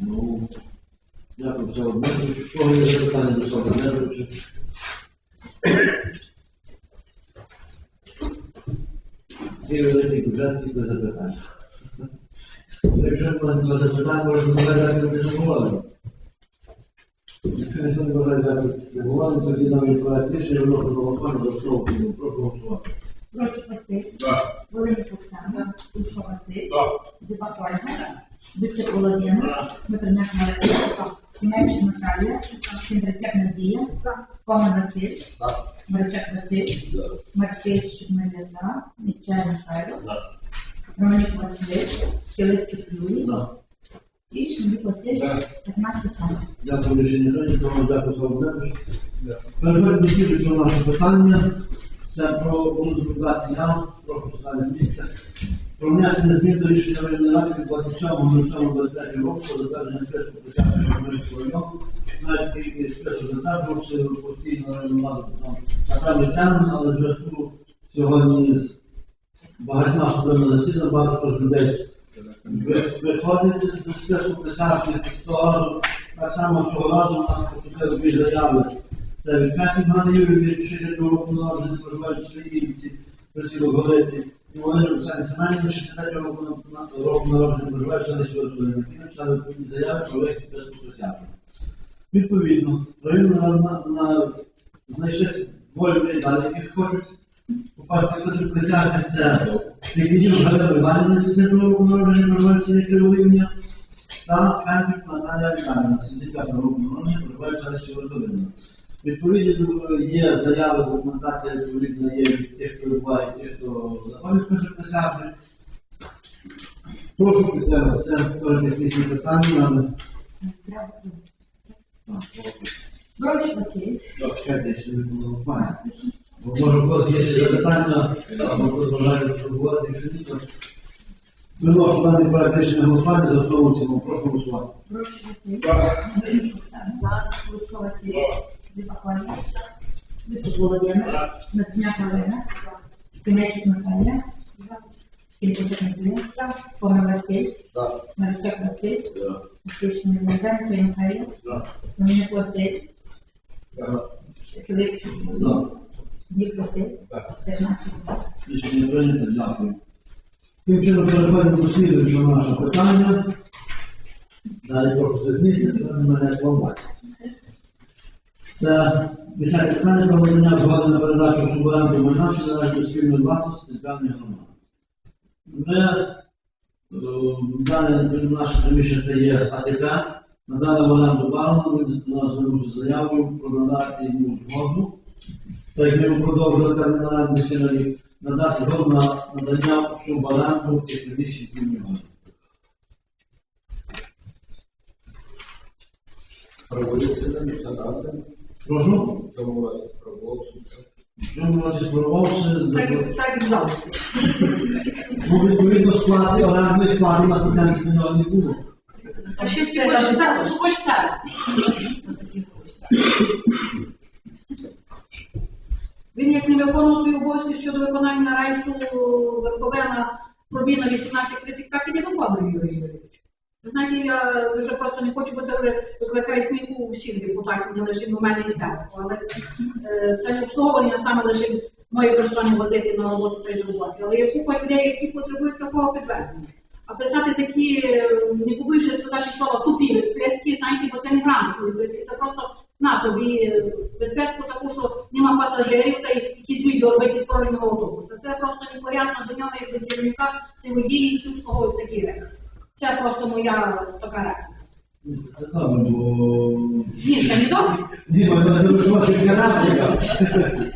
Ну, дякую за одне. Кого є запитання до Слава Дмитровича? Всі великий бюджет тільки запитання. Якщо можна запитання, можна задати не говорити. Якщо ніхто не бажає дати не говорити, тоді нам відповідає рішення, воно проголосовано за основу. Прошу голосувати. Прочик Василь. Волинець Оксана. Ушов Василь. Дебак Ольга. Бичик Володимир. Дмитрняк Марина. Меч Наталія. Кіндратяк Надія. Комен Василь. Маричак Василь. Маркевич Марія За. Нечай Михайло. Романюк Василь. Килипчук Юрій. За. І Шмілюк Василь. 15 саме. Дякую, прийнято. Дякую, Слава Дмитрович. Переходимо до слідчого нашого питання. Це про буду доповідати я, про посадання місця. Про внесення змін до рішення районної ради від 27.07.23 року про затвердження списку присяжних Житомирського району. Навіть який список затверджувався постійно районну раду там направили термін, але в зв'язку сьогодні з багатьма судовими засіданнями багато людей виходить з списку присяжних того так само цього разу у нас поступили дві заяви. Це від Ганни Юрій, 60 року народження, проживають в Сергіївці, присілок Голиці, і Володимир Оксані Семенівна, 63 року на- року народження, проживають в селищі Верховина. Які написали відповідні заяви про вихід списку присяжних. Відповідно, районна знайшли двоє людей які хочуть попасти в список присяжних. Це Тикнічок Галина Іванівна, 63 року народження, проживають в селі Криволівня, та Фенчук Наталія Віталіївна, 75 року народження, проживають в селищі. Відповідно, є заяви, документація відповідна є від тих, хто відбуває, тих, хто заходить в список. Прошу підтримати. Це теж технічні питання, але Прочик Василь. чекайте, ще не було пам'ять. Бо може у когось є ще запитання, або хтось бажає що говорити, якщо ні, то виношу проект рішення голосування за основу цілому. Прошу голосувати. Прочик Василь. Оксана. Луцько Василь. Дебак Ольга. Бичик Володимир. Дмитрняк Марина. Кимечик Наталія. Кількочок Василь. Маричак Василь. Василь Шмілюк. Нечай Михайло. Василь. Килипчук Юрій. Василь. 15. Рішення прийнято, дякую. Тим чином переходимо до слідуючого нашого питання. Далі прошу це з це мене плавати. Це 10 питання про надання згоди на передачу в майна, що належить до спільної власності територіальної громади. Ми, е, дане наше приміщення це є АТК, надали в оренду барону, він до нас звернувся заявою про надати йому згоду так як ми продовжили термін оренди ще на рік, надати згоду на надання суборенду і приміщень спільної Проводиться на пільного. Прошу, в цьому році спробувався, Так, так і завжди. ну, відповідно сплати, орендної сплати на питання нього не було. А ще це, що хочеш це. Він як не виконував свої обов'язки щодо виконання рейсу Верховена пробіна 1830, так і не виконує Юрій Юрійович. Ви знаєте, я вже просто не хочу, бо це вже викликає сміху у всіх депутатів, не лише у мене і здалеку. Але е, це обслуговування саме лише моєї персоні возити на роботу та й з роботи. Але є купа людей, які потребують такого підвезення. А писати такі, е, не побоюся сказати слова, тупі відписки, знаєте, бо це не грамотні відписки, це просто на тобі е, відписку таку, що нема пасажирів та й якісь відео робити з порожнього автобуса. Це просто непорядно до нього, як до керівника, ти водії, які обслуговують такі рейси. Це просто моя така. Ні, це не добре. Ні, я думаю, що вас не це.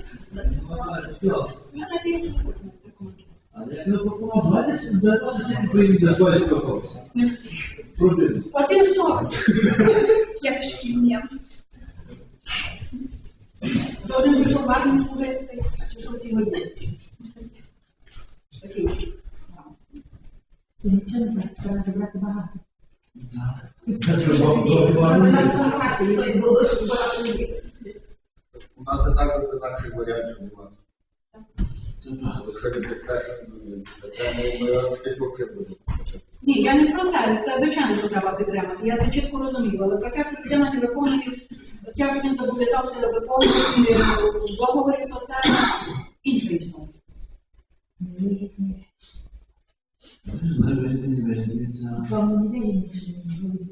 Але я не пропонував, давайте давайте сьогодні приїдемо до своєї спокійності. Один що? Як шкільня. Підтримати. Я це чітко розумію. Але про те, що людина не виконує те, що він зобов'язався виконувати в договорі, то це інша історія. Ні, ні. Не вийде, не вийде. це- Вам не вийде, що не буде.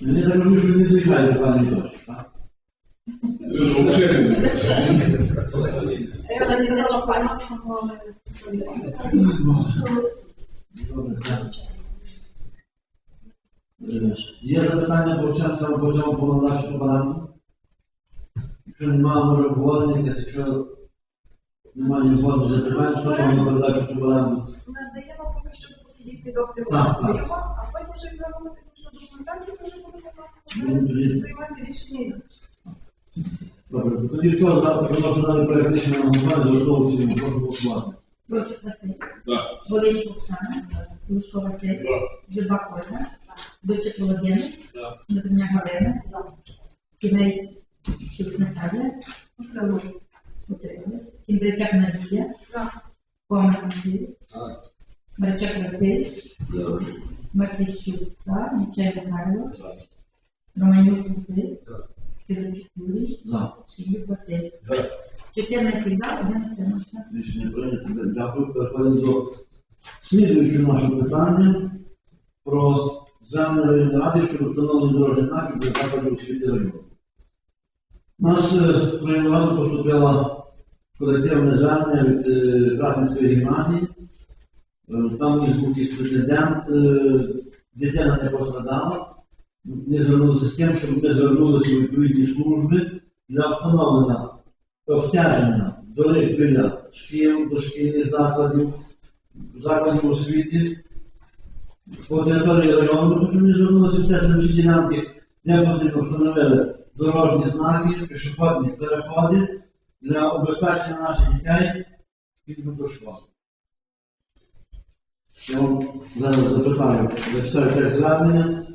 Мені так розумію, що не доїжджає до пані так? Я не сказала пані, що. Е, Є запитання по часу по цьому повноважному параметру? Якщо немає, може обговорення якесь, якщо немає нікого запитань, то що на передачу цю параметру? надаємо поки що дійсний доктор Так, так. а потім вже зробимо технічну документацію, вже Ну, будемо приймати рішення. Добре, тоді хто за прошу дати проект рішення на голосування за основу в цілому, прошу голосувати. Прошу Василь. За. Волинь Оксана. Лужко Василь. Журбак Ольга. Дочик Володимир. За. Дмитрняк Галина. Кімей Чук Наталія. Утримались. Кіндричак Надія. За. Комен Василь. Так. Марчак Василь. Матвійчук за. Нечай Михайло. Романюк Василь. Киричук Юрій. За. Шилюк Василь. За. 14 за, один утримався. Рішення прийнято. Дякую. Переходимо до слідуючого нашого питання про звернення районної ради щодо встановлення дорожніх знаків для закладів освіти району. У нас е, в районну раду поступило колективне звернення від е, Красненської гімназії. Е, Там є був якийсь прецедент, е, дитина не пострадала. Ми звернулися з тим, щоб ми звернулися у відповідні служби для встановлення обстеження доріг біля шкіл, дошкільних закладів, закладів освіти. По території району, ми звернулися обстеження всі ділянки, де потрібно встановили дорожні знаки, пішохідні переходи для обезпечення наших дітей піду до. Я вам зараз запитаю, зачитаю текст звернення.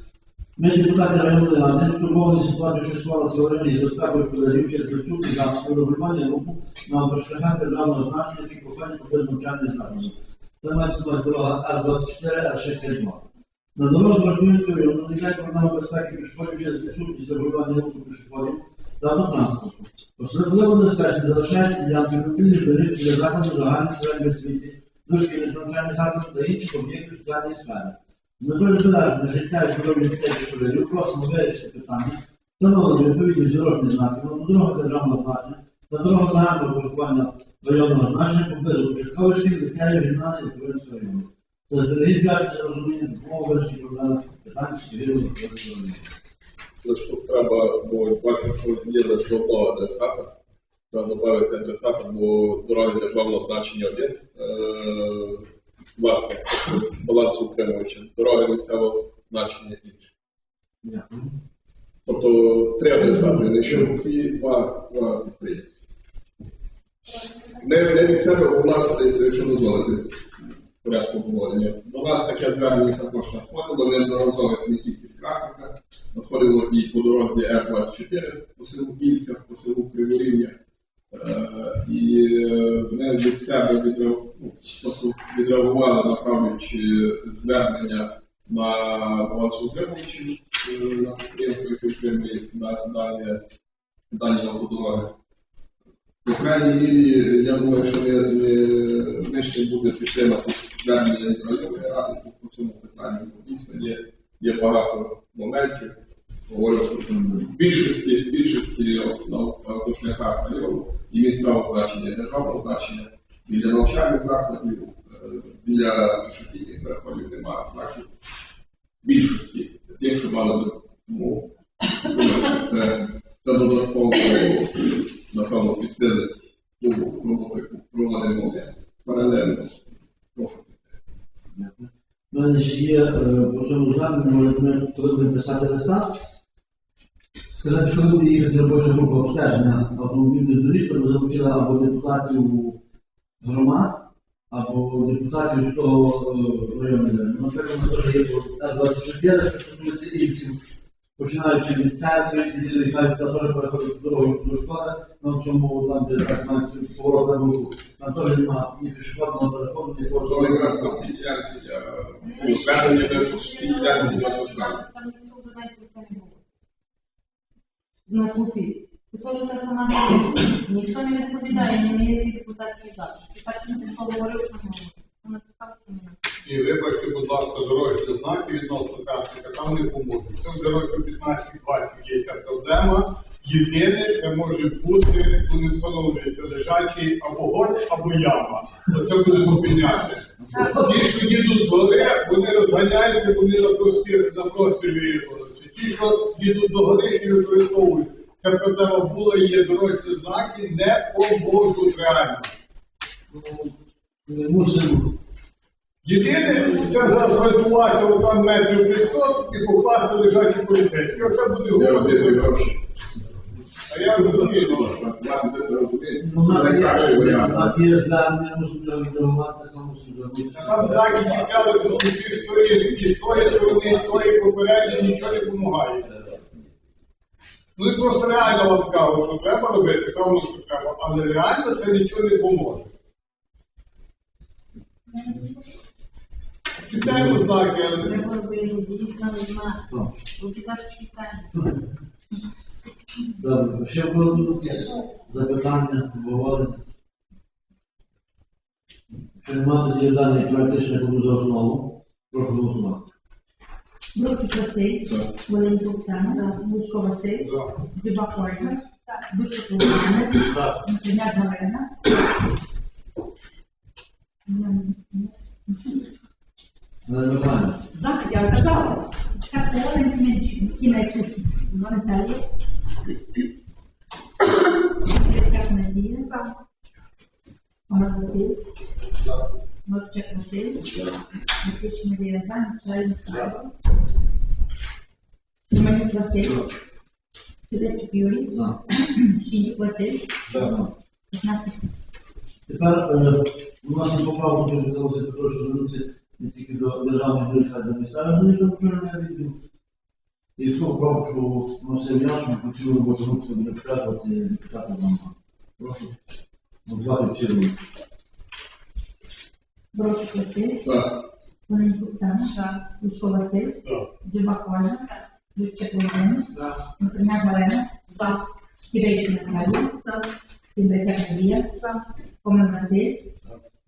Ми, депутати районної ради, стурбовані ситуацією, що склалася в районі з безпекою школярів через відсутність засобів регулювання руху на автошляхах державного значення, які проходять поблизу навчальних закладів. На увазі дорога Р-24, Р-62. На дорогах Бородінської району виникає проблема безпеки пішоходів через відсутність регулювання руху пішоходів та автотранспорту. Особливо небезпечно залишається ділянки мобільних доріг для закладів загальної середньої освіти, дошкільних навчальних закладів та інших об'єктів соціальної сфери. Метою збереження життя і здоров'я дітей школярів просимо вирішити питання, встановлення відповідних дорожніх знаків на дорогах державного значення та дорога загального користування районного значення поблизу початкових шкіл, ліцеїв, гімназії та Туринського району. Це здалегідь дякую за розуміння допомоги вирішення проблем питань шкільного району. Це ж тут треба, бо бачу, що є лише одного адресата. Треба додати адресата, бо дороги державного значення один. Е, власне, балансоутримувача. Дороги місцевого значення інші. Тобто три адресати, не що і два підприємства. Не, не від себе, у нас, якщо дозволити, порядку обговорення. До нас таке звернення також надходило, неодноразово не тільки з Красника, надходило і по дорозі Р-24 по селу Кільця, по селу Криворівня. Е, І е, вони від себе ну, відреагували, направляючи звернення на балансоутримувачів е, на підприємство, отримує на- дані, дані автодороги. По крайній мірі, я думаю, що не, не буде підтримати звернення районної ради по- цьому питанню. Дійсно є, є багато моментів. Говорю, що в більшості, в більшості автошляхах району і місцевого значення, державного значення, біля навчальних закладів, е, біля пішохідних переходів немає знаків. Більшості тих, що мали би. Тому це, це додатково напевно підсилить ту роботу, яку проводимо паралельно. Прошу. Дякую. У мене ще є е, по цьому зверненню, ми будемо писати листа, сказати, що буде їхати робоча група обстеження автомобільних доріг, ми залучили або депутатів громад, або депутатів з того е, району. Наприклад, у нас теж є по Р-24, що стосується ільців, починаючи від центру, і дітей кажуть, та теж переходить дорогою до школи, на цьому там, де так навіть поворот на руку, там теж немає ні пішохідного переходу, ні То повороту. якраз на цій ділянці я у зверненні ви в цій ділянці я поставив. Там ніхто вже навіть про це не говорить. На слухи. Це теж та сама ділянка. Ніхто не відповідає, ні мені депутатський запит. Чи так не прийшов, говорив, що не говорить. Це написав, що не І вибачте, будь ласка, дорожні знаки відносно трафіка, там не поможуть. Це вже років 15-20 є ця проблема. Єдине, це може бути, коли не встановлюється лежачий або гонь, або яма. Оце буде зупиняти. Ті, що їдуть з гори, вони розганяються, вони на простір, на простір виїхалися. Ті, що їдуть до гори, і використовують. Ця проблема була і є дорожні знаки, не поможуть реально. Ми мусимо Єдине, це заасфальтувати отам метрів 500 і покласти лежачі поліцейські. Оце буде Я гроші. А я розумію. Я не це розумію. У нас Це є, кращий у варіант. нас є звернення, саме мусимо. А Там знаки чіплялися з усіх сторін, і з тої сторони, і з тої попередньо нічого не допомагає. Ну і просто реально вам кажу, що треба робити, певно, що треба, але реально це нічого не поможе. Читаємо знаки, але Треба робити, дійсно, не знаю. Депутатський питання. Добре, ще будуть запитання, обговорення. Якщо немає, тоді даний проект рішення за основу. Прошу голосувати. Бродчук Василь, Маленько Оксана, Лужко Василь, Дзюбак Ольга, Дучик Володимир, Інженер Галина. Питання. За, я казала. Так, Олен Кінець, Наталія. Третяк Надія. Омар Василь. Мовчак Василь. Матиш Марія За, Начальник Михайло. Романюк Василь. Філипчук Юрій. За. Щінюк Василь. За. 15. Тепер е, у нас є поправка дуже залишити про що звернутися не тільки до державних доріг, а й до місцевих доріг до вчорного відділу. І в тому прошу Максим Яшин, почув роботу групи буде показувати депутата нам. Прошу назвати вчергові. Бродчук Василь. Так. Маленько Оксана. Лужко Василь. Дзюбак Ольга. Дучик Володимир. Інженер Галина. За. Ківейчик Наталія. Кіндратяк Надія. Комар Василь.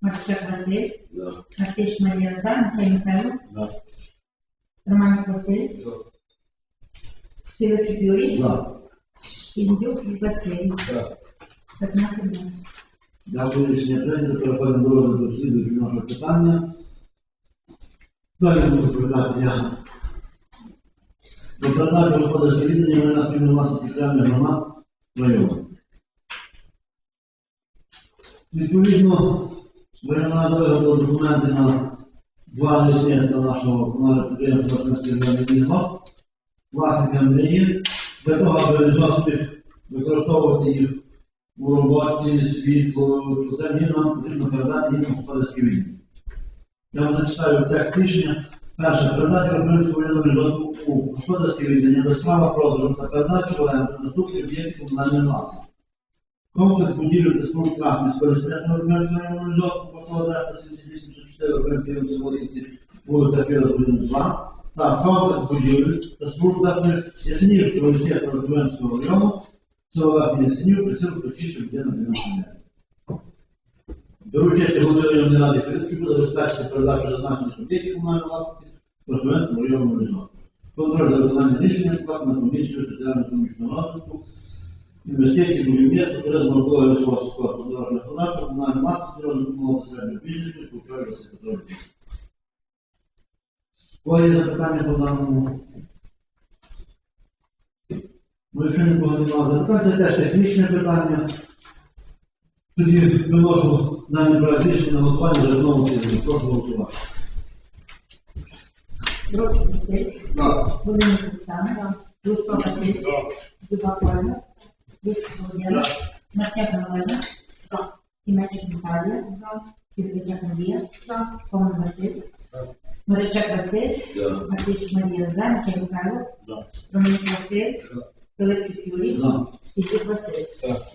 Марчак Василь. Мартиш Марія За, Начай Михайло. Романюк Василь. Філипчук Юрій. За. Індюк Василь. 15 за. Дякую, рішення прийнято. Переходимо до розгляду слідуючого нашого питання. Далі буду доповідати я. До передачі господарське віддання мене спільно власних територіальних громад району. Відповідно, Варіана виготовила документи на два лісництва нашого підприємства лісгосп, власникам не для того, аби реалізовувати, використовувати їх у роботі, світло, то це їм нам потрібно передати їм господарські відділ. Я вам зачитаю текст рішення. Перше, передати районному розвитку у господарське віддання без права продажу та передачу оренду наступних об'єктів комунальної власності. Комплекс будівлі та споруд красних скористання Українського районного розвитку, по адреса 7804 Української районної Солодівці, вулиця Фірозбудин 2, та комплекс будівлі та споруд красних Ясенівського університету Українського району, Верхній Ясенів, присілку Чищу, де на 90 Доручити голови районної ради Філіпчуку забезпечити передачу зазначених об'єктів комунальної власності Верховенському районному режиму. Контроль за виконанням рішення покласти на комісію соціально-економічного розвитку, інвестицій, будівництва, туризму, наукового ресурсу, спорту, дорожнього господарства, комунальної власності, розвитку малого середнього бізнесу, Василь Петрович. Кого є запитання по даному? Ну, якщо нікого немає запитань, це теж технічне питання. Тоді виношу проект рішення на голосування за знову цілому. Прошу голосувати. Бродчук Василь. Волинюк Оксана. Лужко Василь. Дзюбак Ольга. Дучик Володимир. Мартяк Галина. Кімечик Наталія. Кіндратяк Надія. Комар Василь. Морячак Василь, Матвійчук Марія за, Нечай Михайло, Романюк Василь, Пилипчук Юрій, За. Степюк Василь.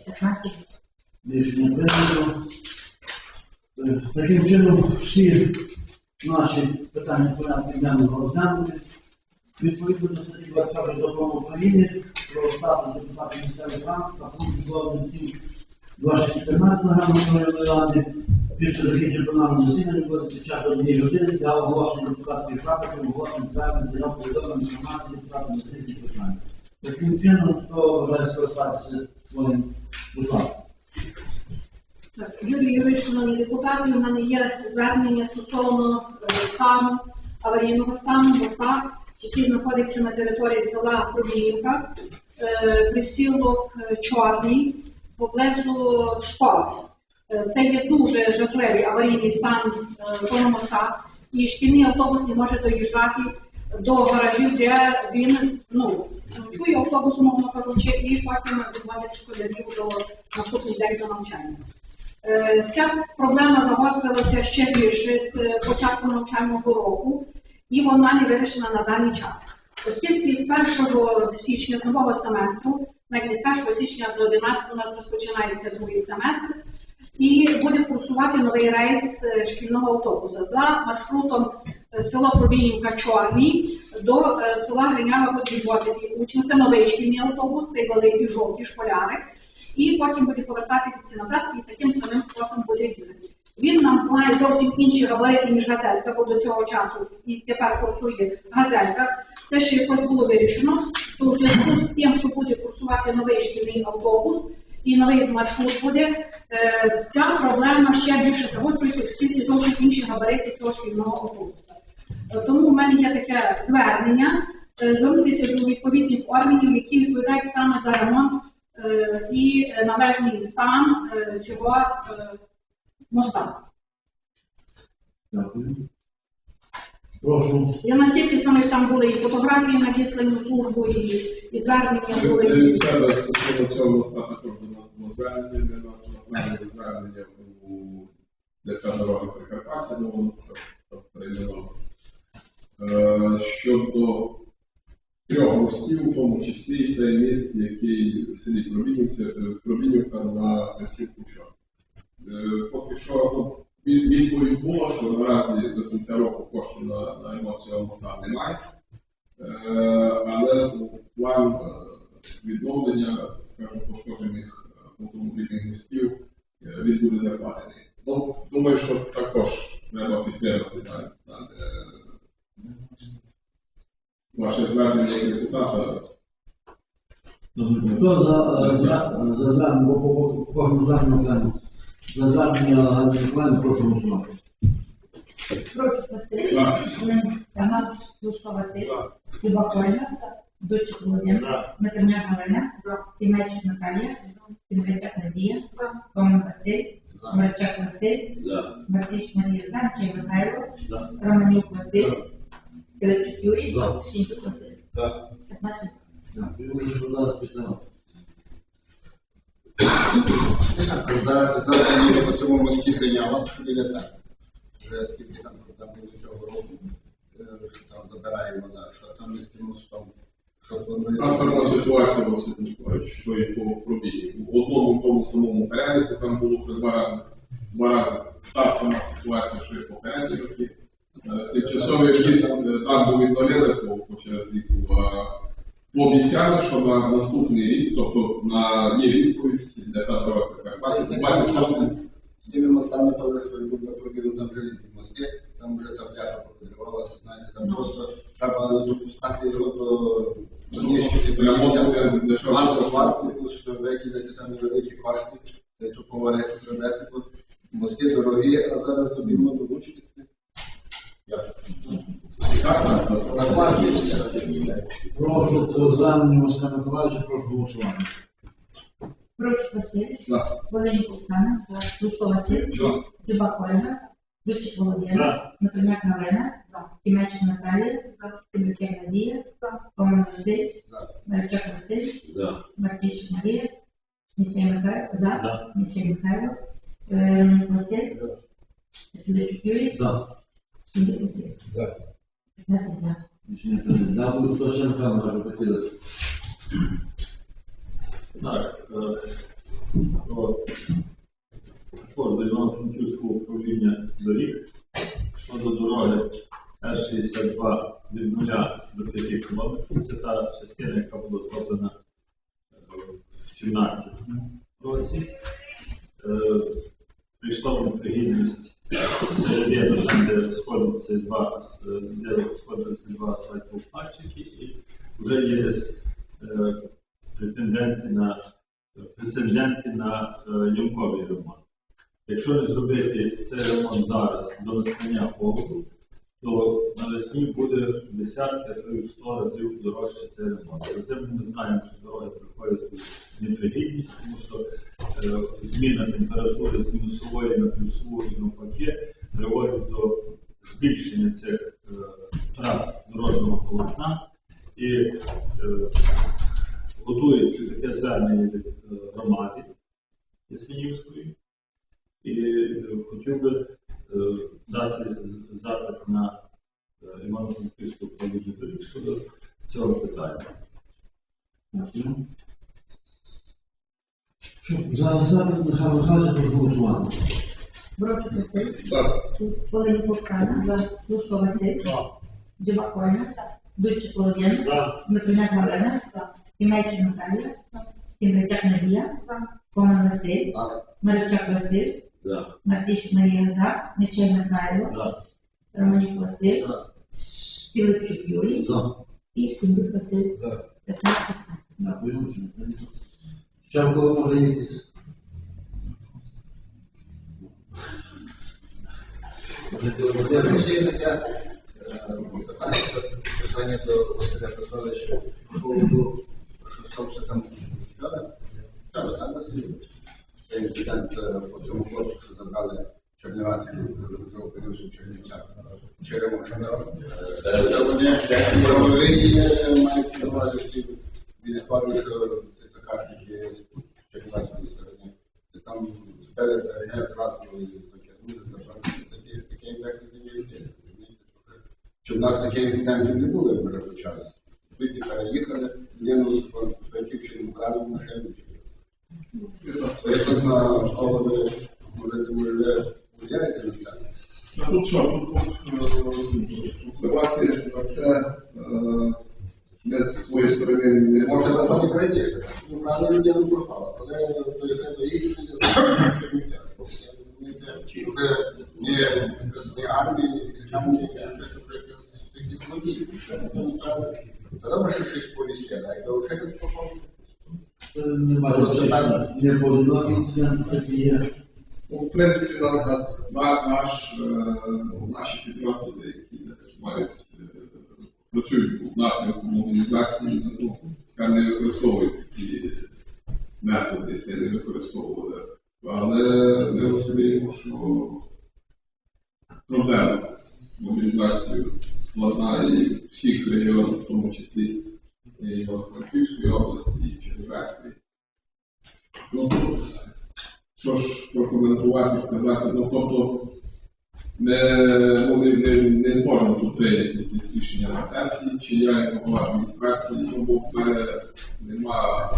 15 Рішення прийнято. Е, Таким чином, всі наші питання порядку денного розглянуті. Відповідно до статті 21 закону України про статус депутатів місцевих рад та пункт 27 2014 Нагадної ради після закінчення пленарного засідання буде під час однієї години для оголошення депутатських запитів, оголошення правильних заяв повідомлення інформації депутатів на різні питання. Таким чином, хто бажає скористатися своїм будь Юрій Юрійович, шановні депутати, у мене є звернення стосовно е, стану, аварійного стану моста, який знаходиться на території села Пробіївка, е, присілок е, Чорний, поблизу школи. Е, Це є дуже жахливий аварійний стан того і шкільний автобус не може доїжджати до гаражів, де він ну, чує автобус, мовно кажучи, і потім відвозять школярів до наступний день до навчання. Ця проблема загострилася ще більше з початку навчального року, і вона не вирішена на даний час. Оскільки з 1 січня нового семестру, навіть з 1 січня з 11 у нас розпочинається другий семестр, і буде курсувати новий рейс е, шкільного автобуса за маршрутом е, село Пробіївка Чорний до е, села Гринява буде відвозити учнів. Це новий шкільний автобус, цей великий жовтий школярик і потім буде повертатися назад і таким самим способом буде їхати. Він нам має зовсім інші габарити, ніж газелька, бо до цього часу і тепер курсує газелька. Це ще якось було вирішено, то у зв'язку з тим, що буде курсувати новий шкільний автобус і новий маршрут буде, е, ця проблема ще більше загострюється, оскільки зовсім інші габарити цього шкільного автобуса. Е, Тому в мене є таке звернення е, звернутися до відповідних органів, які відповідають саме за ремонт і належний стан цього е, моста. Дякую. Прошу. Я настільки саме там були і фотографії надіслані в службу, і, і звернення були. Від себе стосовно цього моста також до нас було звернення, ми направили звернення у ДК дороги Прикарпаття, ну воно так перейменовано. Е, Щодо трьох мостів, в тому числі і цей міст, який в селі е, Пробінівка на присілку Чор. Е, Поки що від- відповідь була, що наразі до кінця року коштів на, на ремонт цього немає. Е, але план е, відновлення, скажімо, пошкоджених автомобільних мостів він буде закладений. Ну, думаю, що також треба підтримати дане, е, ваше звернення як депутата. Хто за, за, за окремо? За звернення Галини Миколаївни прошу голосувати. Прочук Василь, За. Сама, Лушко Василь, Кубак Ольга, Дочик Володимир, Матерняк Галина, Тимечик Наталія, Тимиряк Надія, Коман Василь, Морячак Василь, Мартиш Марія за, Нечай Михайло, Романюк Василь, Пилипчук Юрій, Шинчук Василь. 15 Дякую. Прошу зараз підтримати. Зараз ми по. Вже скільки е, що. Та сама ситуація, Василь Миколаївич, що і по пробігі. В одному в тому самому переліку там було вже два рази. Два рази та сама ситуація, що і попередні роки. Е, Тимчасовий в'їзд е, там був по, по через рік. Пообіцяли, що на наступний рік, тобто на є Прикарпаття, 26 З тими мостами що люди пробігли, там вже різні мости, там вже та пляха повідривалася, знаєте, там просто треба допускати його до до Ремонт буде дешевше. Варто, варто, що викинути там невеликі кошти, тут поварити, зробити, бо мости дорогі, а зараз добімо до ручки. Прошу по зверненню Василя Миколаївича, прошу голосувати. Лушко Василь, Дзюбак Ольга, Дочик Володимир, Галина, Тимечик Наталія, Тимиряк Надія, Коман Василь, За. Василь, Мартиш Марія, Нечай Михайло, за, Нечай Михайло, Романюк Василь, Пилипчук Юрій, За. Кіндик Василь. За. 15 за. Рішення прийнято. Дякую, хто ще Михайло може. Так, е, про управління доріг щодо дороги Р-62 від 0 до 5 кілометрів. Це та частина, яка була зроблена е, в 17 році. Е, Прийшла в непригідність середина, там, де сходяться два, два асфальтоплатчики, і вже є е, претенденти на претенденти на ямковий ремонт. Якщо не зробити цей ремонт зараз до настання погоду, то навесні буде в десятки, а то й в 100 разів дорожче цей ремонт. Але це ми знаємо, що дороги приходять у непригідність, тому що е, зміна температури з мінусової на плюсову і навпаки приводить до збільшення цих е, втрат дорожнього полотна і е, готується таке звернення від е, громади Ясенівської. І е, хотів би е, дати запит на е, Івано-Франківську управління доріг щодо цього питання. За запит Михайло Михайлович, прошу голосувати. Бровчик Василь. Так, Волинюк Оксана. Лужко Василь. Дзюбак Ольга. Дудчик Володимир. Дмитриняк Галина. Імейчик Наталія. Кіндратяк Надія. Коман Василь. За. Маричак Василь. За. Мартищ Марія За. Нечай Михайло. За. Романюк Василь. За. Філипчук Юрій. За. І Шкіндюк Василь. За. 15 за. Ще в кого може якісь? Можете говорити? Ще є таке е, питання, питання до Василя Петровича по поводу, що стався там вчора. Вчора, так, Васильович? Це інцидент е, по цьому хлопцю, що забрали Чернівецький, вже опинився в Чернівцях. Черемошина. Це вони правові мають на увазі всі біля пару, що ТЦКшники з Чернівецької сторони. Це Там спели перегляд разу і потягнули, забрали. Такі- Таке інфекції не є. розумієте, що Щоб в нас таких інцидентів не було, як вже почалося. Люди переїхали, людину з Франківщини вкрали в машину. То якось на голови, може, ви вже впливаєте на це? Ну, тут що, тут е, впливати на це е, ми з своєї сторони не Може, можемо. вона не країше. Ну, правда, людина пропала. Коли до себе їздили, що не те. Вже ні якась ні армії, ні військами, ні таких водій. Та добре, що щось повістили, а якби вже не спокійно. Це Не бачу, що В принципі, на, на, на наш, е, наші підрозділи, які десь мають е, працюють в напрямку мобілізації, ну, скажімо, не використовують такі методи, які не використовували. Але ми розуміємо, що проблема з мобілізацією складна і всіх регіонах, в тому числі і Івано-Франківської області, і Чернівецької. Ну, що ж прокоментувати, сказати, ну тобто не, ну, не, не, зможемо тут прийняти якісь рішення на сесії, чи я як голова адміністрації, ну, бо в мене нема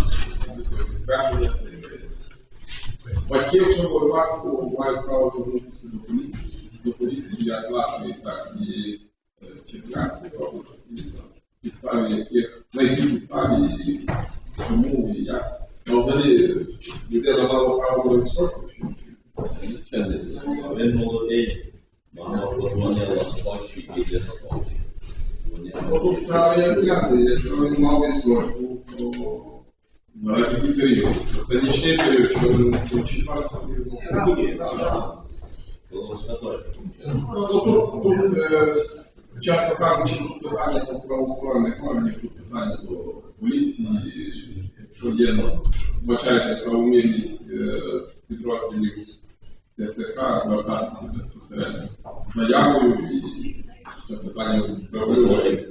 відповідного підтвердження. Батьки в цьому випадку мають право звернутися до поліції, до поліції як нашої, так і е, Черкаської області, підставі яких, на якій підставі і чому і як. Ну, взагалі, людина мала право на відсотку, чи чи- Він молодий, мама позвонила, хоче іде спати. Ну, тут треба ясняти, якщо він мав відсотку, то залежить від. Це нічний період, що він четвертого Ну, тут, часто кажучи, тут питання до правоохоронних органів, тут питання до поліції, якщо є, вбачається правомірність е, підрозділів ТЦК, звертатися безпосередньо з заявою і це питання правової.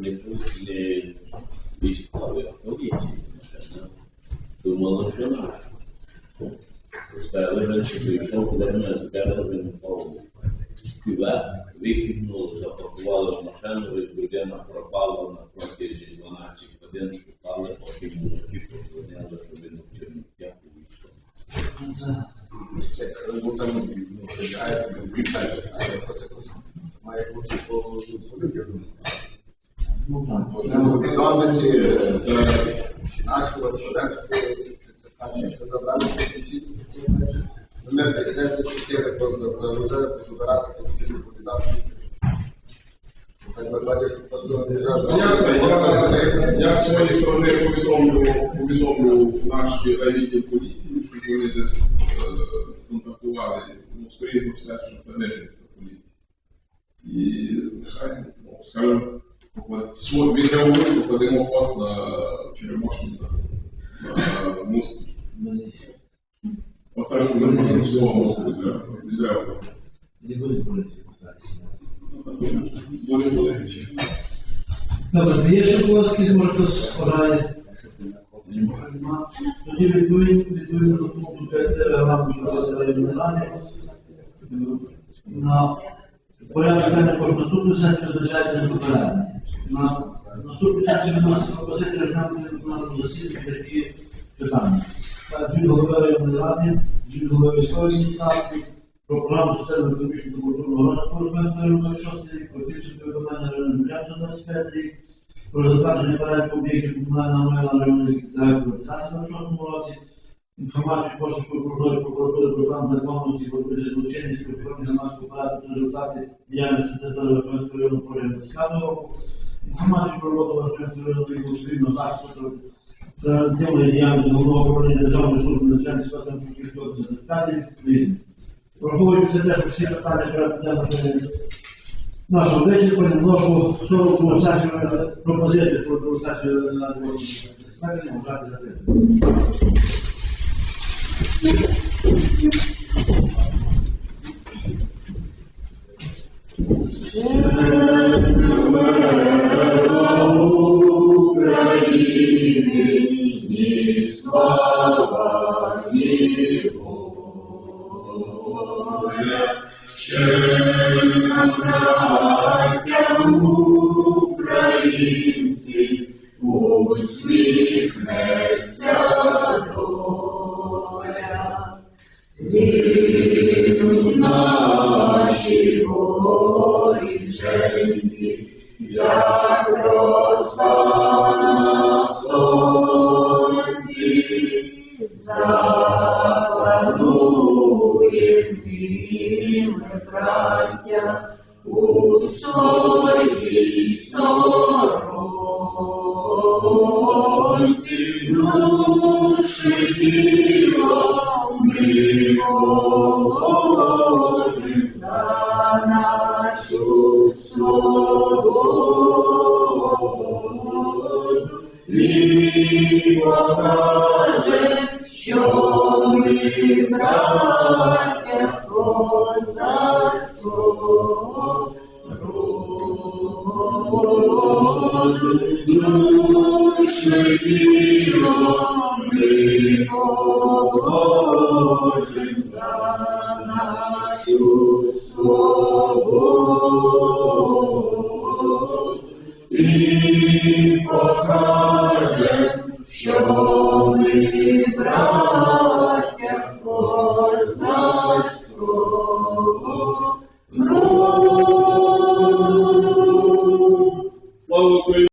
Що просто не Ну, Я це, я, я з своєї сторони повідомлю, повідомлю наш райвідділ поліції, щоб вони десь е, сконтактували, ну, скоріше за все, що це Нижинська поліція. І нехай, ну, скажімо, відреагуємо, покладемо пост на черемошні на, це. Оце, що ми можемо слово відреагувати. Не буде поліції. Буде буде. Добре, є ще полоски, може хтось? Нема. Тоді відповідно, до пункту 5 регламенту ради. На порядок денний кожну наступну сесію визначається з попередньо. На наступну сесію відноситься пропозиція розглянути на засіданні такі питання. Так, Від голови районної ради, від голови військової адміністрації, про програму соціального економічного та культурного розвитку району 26 рік, про підсумки виконання районного бюджету за 25 рік, про затвердження переліку об'єктів комунального майна районної приватизації на 26 році, інформацію Кошівської прокуратури прокуратури про план законності, про злочинність, про формі громадського порядку та результати діяльності території Верховенського району протягом 20 року, інформацію про роботу Верховенського району відділу спільного захисту та Враховуючи це, що всі питання денного нашого вичерпання, вношу 40 сесію пропозицію 40 сесію на безпеки, вважати закритим. Що Señor.